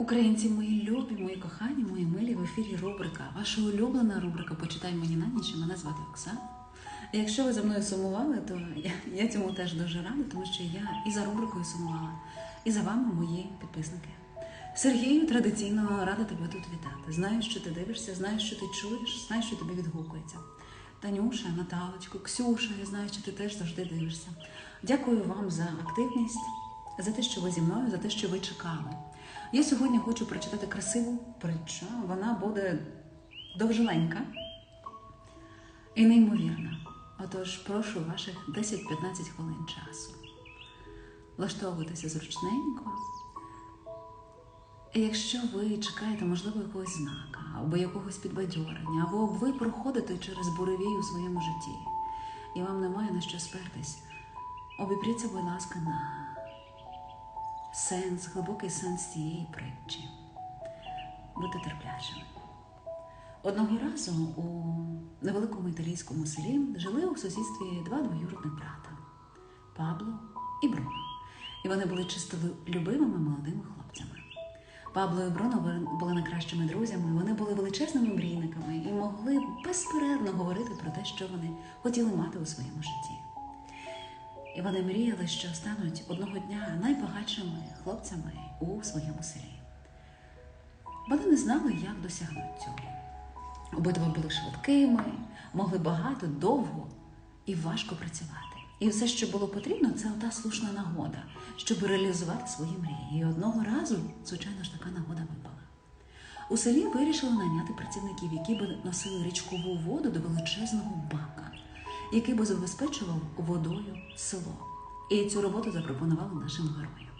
Українці, мої любі, мої кохані, мої милі в ефірі рубрика. Ваша улюблена рубрика Почитай мені на ніч. Мене звати Оксана. Якщо ви за мною сумували, то я, я цьому теж дуже рада, тому що я і за рубрикою сумувала, і за вами мої підписники. Сергію традиційно рада тебе тут вітати. Знаю, що ти дивишся, знаю, що ти чуєш, знаю, що тобі відгукується. Танюша, Наталочку, Ксюша, я знаю, що ти теж завжди дивишся. Дякую вам за активність, за те, що ви зі мною, за те, що ви чекали. Я сьогодні хочу прочитати красиву притчу. Вона буде довжеленька і неймовірна. Отож, прошу ваших 10-15 хвилин часу. Влаштовуйтеся зручненько. І якщо ви чекаєте, можливо, якогось знака, або якогось підбадьорення, або ви проходите через буревій у своєму житті, і вам немає на що спертись, обіпріться, будь ласка, на сенс, глибокий сенс цієї притчі. Будьте терплячими. Одного разу у невеликому італійському селі жили у сусідстві два двоюродних брата Пабло і Бруно. І вони були чистолюбивими молодими хлопцями. Пабло і Бруно були найкращими друзями, вони були величезними мрійниками і могли безперервно говорити про те, що вони хотіли мати у своєму житті. І вони мріяли, що стануть одного дня найбагатшими хлопцями у своєму селі. Вони не знали, як досягнути цього. Обидва були швидкими, могли багато, довго і важко працювати. І все, що було потрібно, це ота слушна нагода, щоб реалізувати свої мрії. І одного разу, звичайно ж, така нагода випала. У селі вирішили найняти працівників, які б носили річкову воду до величезного бака, який би забезпечував водою село. І цю роботу запропонували нашим героям.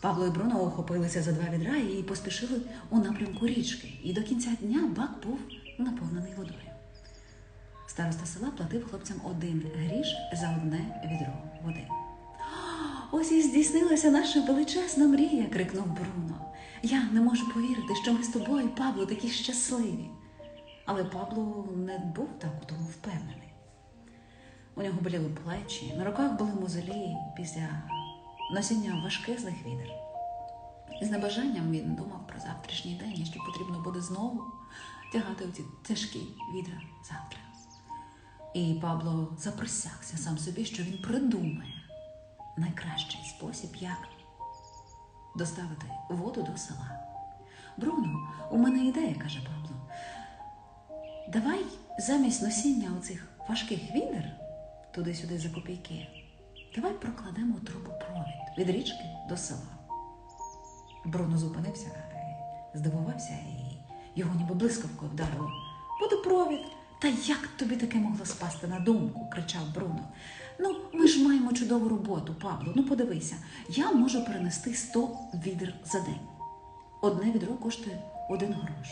Павло і Бруно охопилися за два відра і поспішили у напрямку річки. І до кінця дня бак був наповнений водою. Староста села платив хлопцям один гріш за одне відро води. Ось і здійснилася наша величезна мрія, крикнув Бруно. Я не можу повірити, що ми з тобою, Пабло, такі щасливі. Але Пабло не був так у тому впевнений. У нього боліли плечі, на руках були мозолі після носіння важкезних відер. І з небажанням він думав про завтрашній день, і що потрібно буде знову тягати оці тяжкі відра завтра. І Пабло запросягся сам собі, що він придумає найкращий спосіб, як доставити воду до села. Бруно, у мене ідея, каже Пабло. Давай замість носіння оцих важких відер туди-сюди за копійки, давай прокладемо трубопровід від річки до села. Бруно зупинився, здивувався, і його ніби блискавкою вдарило. Водопровід. Та як тобі таке могло спасти на думку? кричав Бруно. Ну, ми ж маємо чудову роботу, Павло. Ну, подивися, я можу перенести 100 відер за день. Одне відро коштує один грош.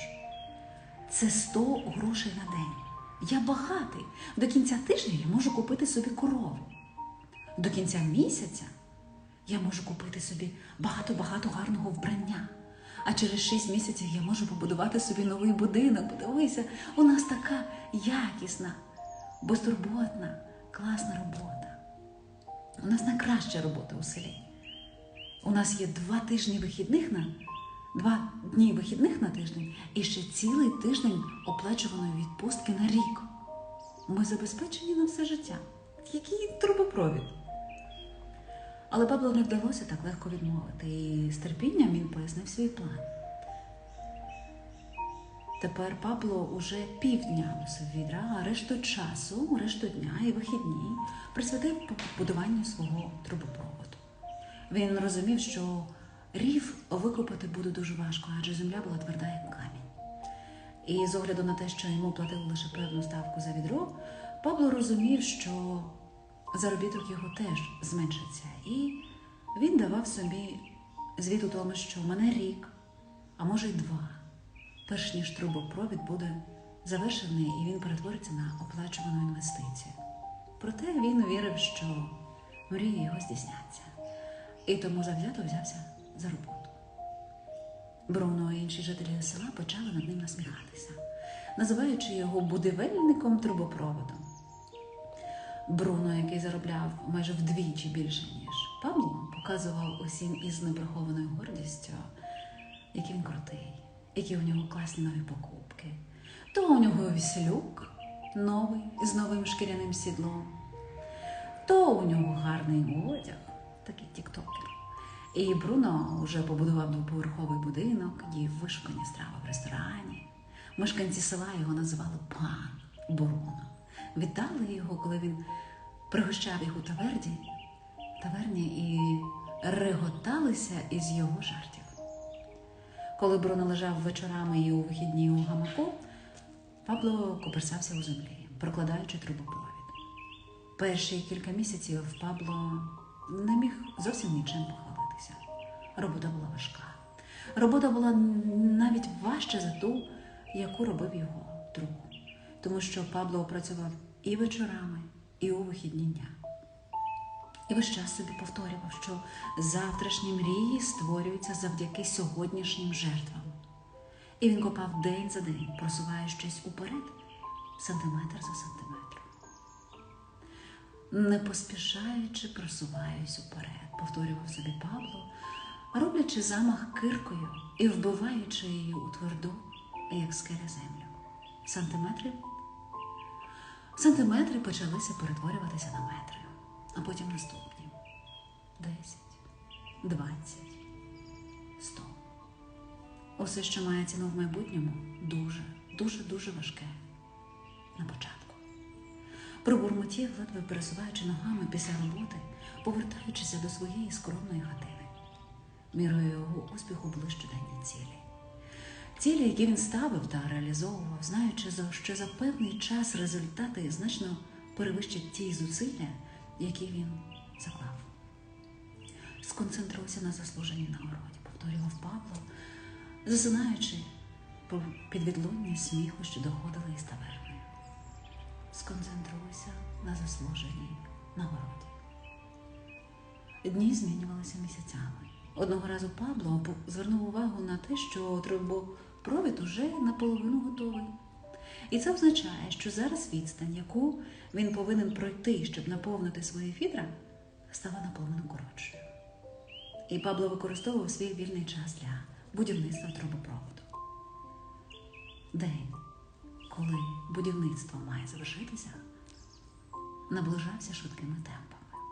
Це 100 грошей на день. Я багатий. До кінця тижня я можу купити собі корову. До кінця місяця я можу купити собі багато-багато гарного вбрання. А через шість місяців я можу побудувати собі новий будинок. Подивися, у нас така якісна, безтурботна, класна робота. У нас найкраща робота у селі. У нас є два тижні вихідних на два дні вихідних на тиждень і ще цілий тиждень оплачуваної відпустки на рік. Ми забезпечені на все життя. Який трубопровід? Але Пабло не вдалося так легко відмовити, і з терпінням він пояснив свій план. Тепер Пабло уже півдня носив відра, а решту часу, решту дня і вихідні присвятив будуванню свого трубопроводу. Він розумів, що рів викопати буде дуже важко, адже земля була тверда, як камінь. І з огляду на те, що йому платили лише певну ставку за відро, Пабло розумів, що заробіток його теж зменшиться. І він давав собі звіт у тому, що в мене рік, а може й два, перш ніж трубопровід буде завершений і він перетвориться на оплачувану інвестицію. Проте він вірив, що мрії його здійсняться, і тому завзято взявся за роботу. Бруно і інші жителі села почали над ним насміхатися, називаючи його будівельником трубопроводом. Бруно, який заробляв майже вдвічі більше, ніж Пабло, показував усім із неприхованою гордістю який він крутий, які у нього класні нові покупки. То у нього віслюк новий з новим шкіряним сідлом, то у нього гарний одяг, такий тіктокер. І Бруно вже побудував двоповерховий будинок, їв вишукані страви в ресторані. Мешканці села його називали пан Бруно. Вітали його, коли він пригощав їх у таверді, таверні і реготалися із його жартів. Коли Бруно лежав вечорами і у вихідні у гамаку, Пабло коперсався у землі, прокладаючи трубопровід. Перші кілька місяців Пабло не міг зовсім нічим похвалитися. Робота була важка. Робота була навіть важча за ту, яку робив його друг, тому що Пабло працював і вечорами, і у вихідні дня. І весь час собі повторював, що завтрашні мрії створюються завдяки сьогоднішнім жертвам. І він копав день за день, просуваючись уперед, сантиметр за сантиметром. Не поспішаючи, просуваюсь уперед, повторював собі Павло, роблячи замах киркою і вбиваючи її у тверду, як скеля землю. Сантиметри Сантиметри почалися перетворюватися на метри, а потім наступні десять, двадцять, сто. Усе, що має ціну в майбутньому, дуже, дуже, дуже важке на початку. Пробурмотів, ледве пересуваючи ногами після роботи, повертаючися до своєї скромної хатини. Мірою його успіху були щоденні цілі. Цілі, які він ставив та реалізовував, знаючи, що за певний час результати значно перевищать ті зусилля, які він заклав. Сконцентруйся на заслуженій нагороді, повторював Павло, засинаючи по підвідлунні сміху, що доходили із таверни. Сконцентруйся на заслуженій нагороді. Дні змінювалися місяцями. Одного разу Пабло звернув увагу на те, що трубопровід уже наполовину готовий. І це означає, що зараз відстань, яку він повинен пройти, щоб наповнити свої фідра, стала наполовину коротшою. І Пабло використовував свій вільний час для будівництва трубопроводу. День, коли будівництво має завершитися, наближався швидкими темпами.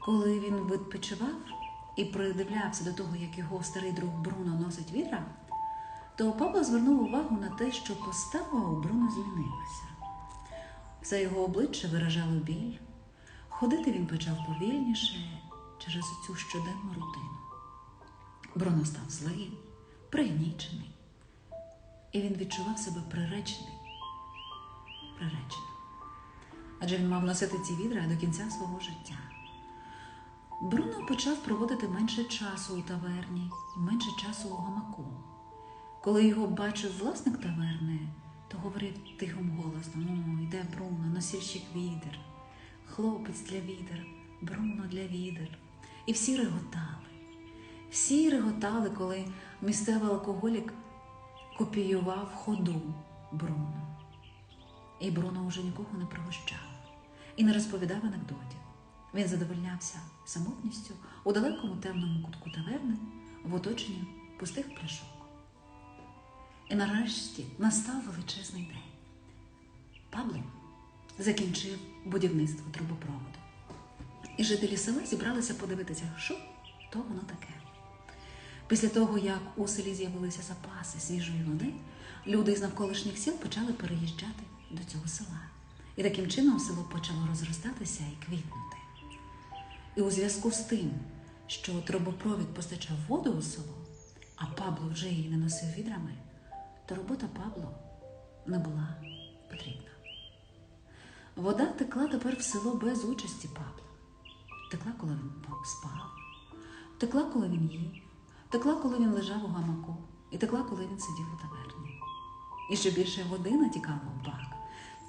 Коли він відпочивав і придивлявся до того, як його старий друг Бруно носить відра, то Павло звернув увагу на те, що постава у Бруно змінилася. Все його обличчя виражало біль. Ходити він почав повільніше через цю щоденну рутину. Бруно став злий, пригнічений, і він відчував себе приречений. Приречений. Адже він мав носити ці відра до кінця свого життя. Бруно почав проводити менше часу у таверні і менше часу у гамаку. Коли його бачив власник таверни, то говорив тихим голосом: О, йде Бруно, носільщик відер, хлопець для відер, Бруно для відер. І всі реготали. Всі реготали, коли місцевий алкоголік копіював ходу Бруно. І Бруно вже нікого не пригощав і не розповідав анекдотів. Він задовольнявся самотністю у далекому темному кутку таверни в оточенні пустих пляшок. І нарешті настав величезний день. Пабло закінчив будівництво трубопроводу. І жителі села зібралися подивитися, що то воно таке. Після того, як у селі з'явилися запаси свіжої води, люди з навколишніх сіл почали переїжджати до цього села. І таким чином село почало розростатися і квітнути. І у зв'язку з тим, що трубопровід постачав воду у село, а Пабло вже її не носив відрами, то робота Пабло не була потрібна. Вода текла тепер в село без участі Пабло. Текла, коли він спав, текла, коли він їв, текла, коли він лежав у гамаку, і текла, коли він сидів у таверні. І що більше води натікало в бак,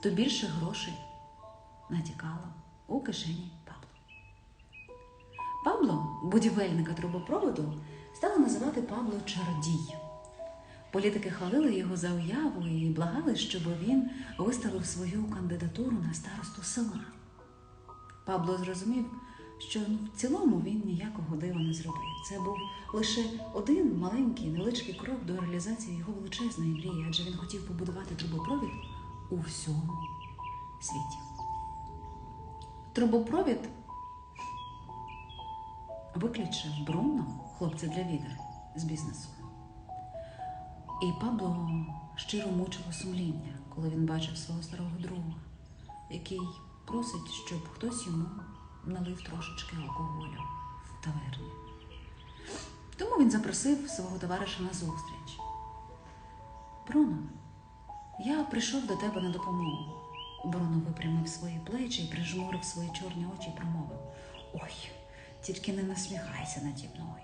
то більше грошей натікало у кишені Пабло. Будівельника трубопроводу, стали називати Пабло Чародій. Політики хвалили його за уяву і благали, щоб він виставив свою кандидатуру на старосту села. Пабло зрозумів, що ну, в цілому він ніякого дива не зробив. Це був лише один маленький невеличкий крок до реалізації його величезної мрії, адже він хотів побудувати трубопровід у всьому світі. Трубопровід виключив Бруно, хлопця для відер з бізнесу. І Пабло щиро мучило сумління, коли він бачив свого старого друга, який просить, щоб хтось йому налив трошечки алкоголю в таверні. Тому він запросив свого товариша на зустріч. Бруно, я прийшов до тебе на допомогу. Бруно випрямив свої плечі і прижмурив свої чорні очі і промовив: Ой, тільки не насміхайся наді мною.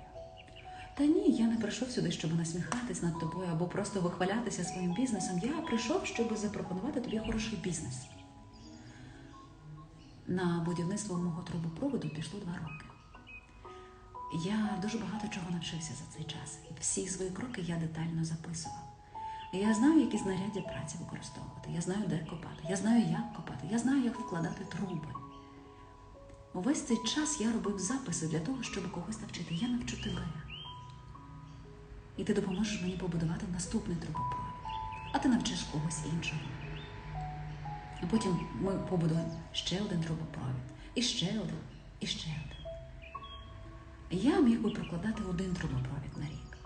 Та ні, я не прийшов сюди, щоб насміхатись над тобою або просто вихвалятися своїм бізнесом. Я прийшов, щоб запропонувати тобі хороший бізнес. На будівництво мого трубопроводу пішло два роки. Я дуже багато чого навчився за цей час. Всі свої кроки я детально записував. Я знаю, які знаряддя праці використовувати. Я знаю, де копати. Я знаю, як копати. Я знаю, як вкладати труби. Увесь цей час я робив записи для того, щоб когось навчити. Я навчу тебе. І ти допоможеш мені побудувати наступний трубопровід, а ти навчиш когось іншого. А потім ми побудуємо ще один трубопровід, і ще один, і ще один. Я міг би прокладати один трубопровід на рік.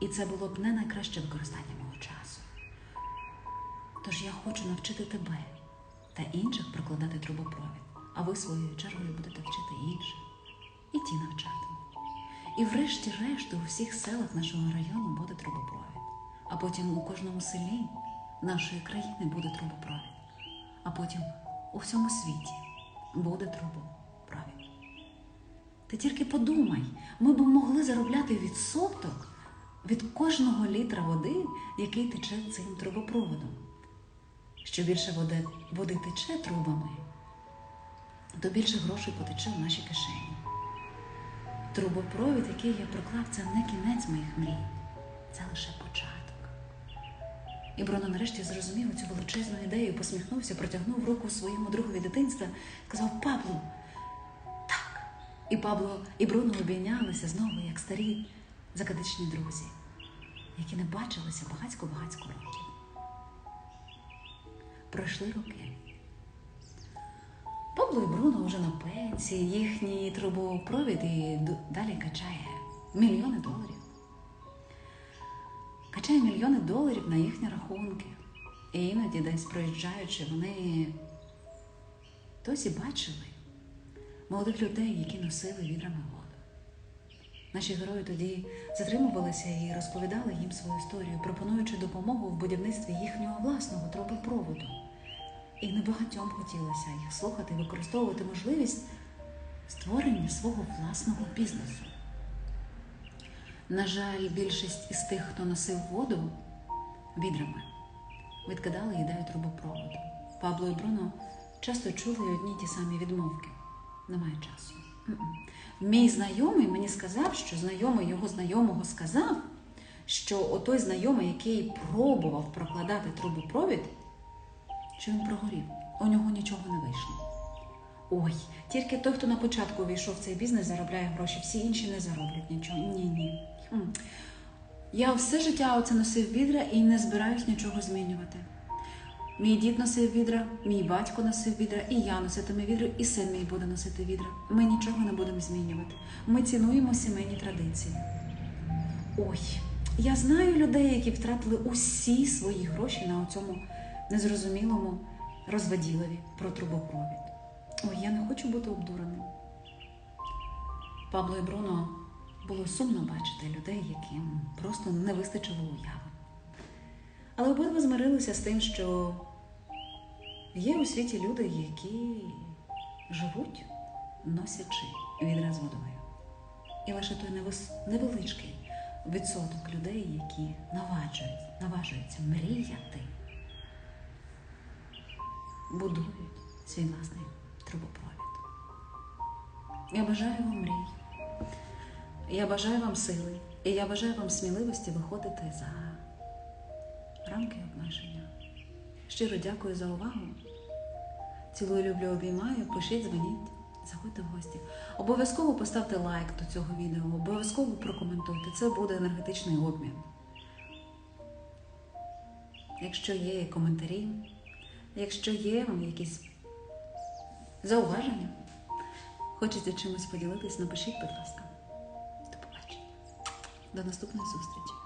І це було б не найкраще використання мого часу. Тож я хочу навчити тебе та інших прокладати трубопровід, а ви своєю чергою будете вчити інших. І ті навчатимуть. І врешті-решт у всіх селах нашого району буде трубопровід. А потім у кожному селі нашої країни буде трубопровід. А потім у всьому світі буде трубопровід. Ти тільки подумай, ми б могли заробляти відсоток від кожного літра води, який тече цим трубопроводом. Що більше води, води тече трубами, то більше грошей потече в наші кишені. Трубопровід, який я проклав, це не кінець моїх мрій, це лише початок. І Бруно нарешті зрозумів цю величезну ідею, посміхнувся, протягнув руку своєму другові дитинства, сказав Пабло, так. І Пабло і Бруно обійнялися знову, як старі закадичні друзі, які не бачилися багацько-багацько років. Пройшли роки. Пабло і Бруно вже на пенсії, трубопровід і далі качає мільйони доларів. Качає мільйони доларів на їхні рахунки. І іноді десь проїжджаючи, вони досі бачили молодих людей, які носили відрами воду. Наші герої тоді затримувалися і розповідали їм свою історію, пропонуючи допомогу в будівництві їхнього власного трубопроводу. І небагатьом хотілося їх слухати і використовувати можливість створення свого власного бізнесу. На жаль, більшість із тих, хто носив воду відрами, відкидали ідею трубопроводу. Пабло і Бруно часто чули одні ті самі відмовки. Немає часу. Мій знайомий мені сказав, що знайомий його знайомого сказав, що отой знайомий, який пробував прокладати трубопровід, що він прогорів. У нього нічого не вийшло. Ой, тільки той, хто на початку увійшов в цей бізнес, заробляє гроші, всі інші не зароблять нічого. Ні, ні. Я все життя оце носив відра і не збираюсь нічого змінювати. Мій дід носив відра, мій батько носив відра, і я носитиму відра, і син мій буде носити відра. Ми нічого не будемо змінювати. Ми цінуємо сімейні традиції. Ой, я знаю людей, які втратили усі свої гроші на цьому незрозумілому розваділові про трубопровід. Ой, я не хочу бути обдуреним. Пабло і Бруно було сумно бачити людей, яким просто не вистачило уяви. Але обидва змирилися з тим, що є у світі люди, які живуть, носячи відра з водою. І лише той невеличкий відсоток людей, які наважують, наважуються мріяти, будують свій власний трубопровід. Я бажаю вам мрій. Я бажаю вам сили. І я бажаю вам сміливості виходити за рамки обмеження. Щиро дякую за увагу. Цілую, люблю, обіймаю. Пишіть, дзвоніть. заходьте в гості. Обов'язково поставте лайк до цього відео, обов'язково прокоментуйте. Це буде енергетичний обмін. Якщо є коментарі, якщо є вам якісь зауваження, хочеться чимось поділитись, напишіть, будь ласка. До побачення. До наступної зустрічі.